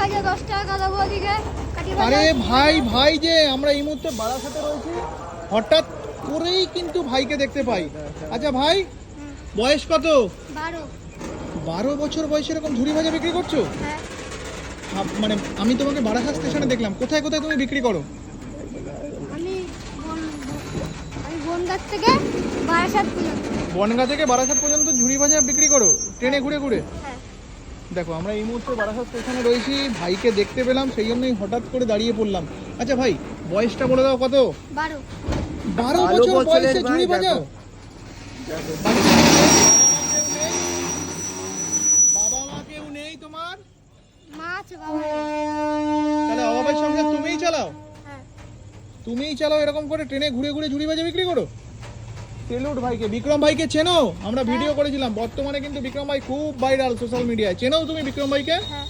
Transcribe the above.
ভাজা দশ টাকা দেবো ওদিকে আরে ভাই ভাই যে আমরা এই মুহূর্তে বারাসাতে রয়েছি হঠাৎ করেই কিন্তু ভাইকে দেখতে পাই। আচ্ছা ভাই বয়স কত? বারো। বারো বছর বয়সে এরকম ঝুড়ি ভাজা বিক্রি করছ? হ্যাঁ। মানে আমি তোমাকে বারাসাত স্টেশনে দেখলাম। কোথায় কোথায় তুমি বিক্রি করো? আমি বন- থেকে বারাসাত পর্যন্ত। বনগা থেকে বারাসাত পর্যন্ত ঝুড়ি ভাজা বিক্রি করো? ট্রেনে ঘুরে ঘুরে? হ্যাঁ। দেখো আমরা এই মুহূর্তে বারাসাত স্টেশনে রয়েছি ভাইকে দেখতে পেলাম সেই জন্যই হঠাৎ করে দাঁড়িয়ে পড়লাম। আচ্ছা ভাই বয়সটা বলে দাও কত? বারো। বারো বছর বয়সে ঝুড়ি ভাজা বাবা মা কেউ নেই তোমার। তাহলে অভাবের সংসার তুমিই চালাও? হ্যাঁ। তুমিই চালাও এরকম করে ট্রেনে ঘুরে ঘুরে ঝুড়ি বাজে বিক্রি করো? সেলুট ভাইকে বিক্রম ভাইকে চেনো? আমরা ভিডিও করেছিলাম। বর্তমানে কিন্তু বিক্রম ভাই খুব ভাইরাল সোশ্যাল মিডিয়ায় চেনো তুমি বিক্রম ভাইকে? হ্যাঁ।